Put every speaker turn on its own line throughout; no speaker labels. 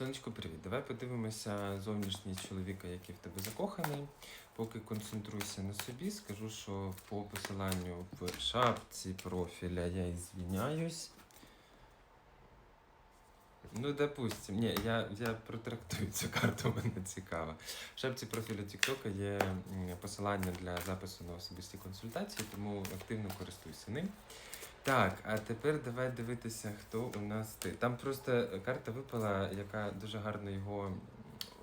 Сонечко, привіт. Давай подивимося зовнішність чоловіка, який в тебе закоханий. Поки концентруйся на собі, скажу, що по посиланню в шапці профіля я і звіняюсь. Ну, допустим, ні, я, я протрактую цю карту, мене цікаво. В шапці профілю Тіктока є посилання для запису на особисті консультації, тому активно користуйся ним. Так, а тепер давай дивитися, хто у нас ти. Там просто карта випала, яка дуже гарно його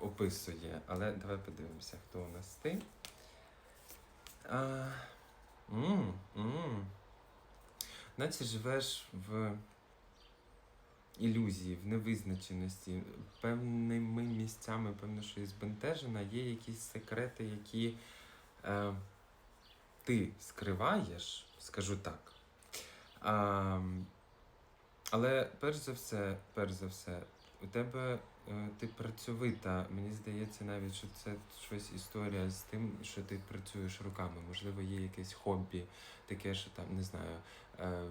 описує. Але давай подивимося, хто у нас ти. А, м, м. Наче живеш в ілюзії, в невизначеності, певними місцями, певно, що і збентежена, є якісь секрети, які е, ти скриваєш, скажу так. А, але перш за все, перш за все, у тебе е, ти працьовита. Мені здається, навіть що це щось історія з тим, що ти працюєш руками. Можливо, є якесь хобі, таке, що там не знаю, е,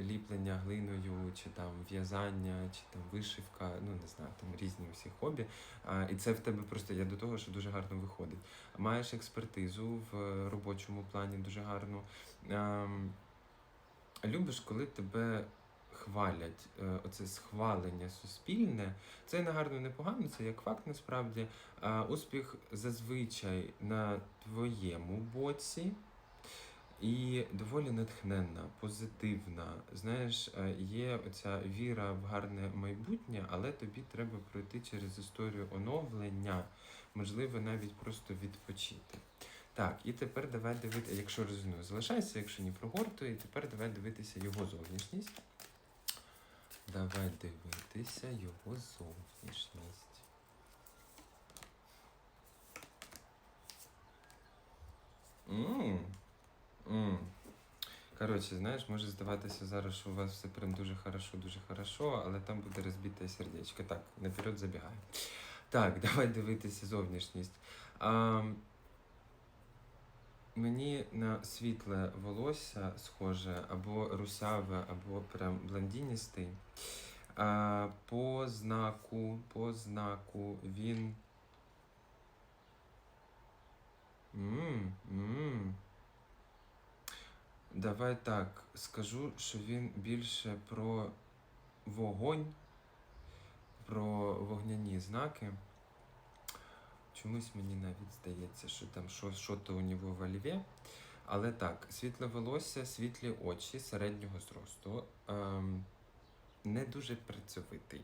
ліплення глиною, чи там в'язання, чи там вишивка. Ну не знаю, там різні всі хобі. І це в тебе просто я до того, що дуже гарно виходить. Маєш експертизу в робочому плані дуже гарну. Любиш, коли тебе хвалять, Е, оце схвалення суспільне. Це не гарно, не погано, це як факт насправді. Успіх зазвичай на твоєму боці. І доволі натхненна, позитивна. Знаєш, е, є оця віра в гарне майбутнє, але тобі треба пройти через історію оновлення, можливо, навіть просто відпочити. Так, і тепер давай дивитися, якщо резонує, залишайся, якщо ні, прогортує, і тепер давай дивитися його зовнішність. Давай дивитися його зовнішність. Мм. Мм. Коротше, знаєш, може здаватися зараз, що у вас все прям дуже хорошо, дуже хорошо, але там буде розбите сердечко. Так, наперед забігаю. Так, давай дивитися зовнішність. А, мені на світле волосся схоже, або русяве, або прям блондиністий. А, по знаку, по знаку він. Мм, мм. Давай так, скажу, що він більше про вогонь, про вогняні знаки. Чомусь мені навіть здається, що там що, то у нього в ольві. Але так, світле волосся, світлі очі середнього зросту. Ем, не дуже працьовитий.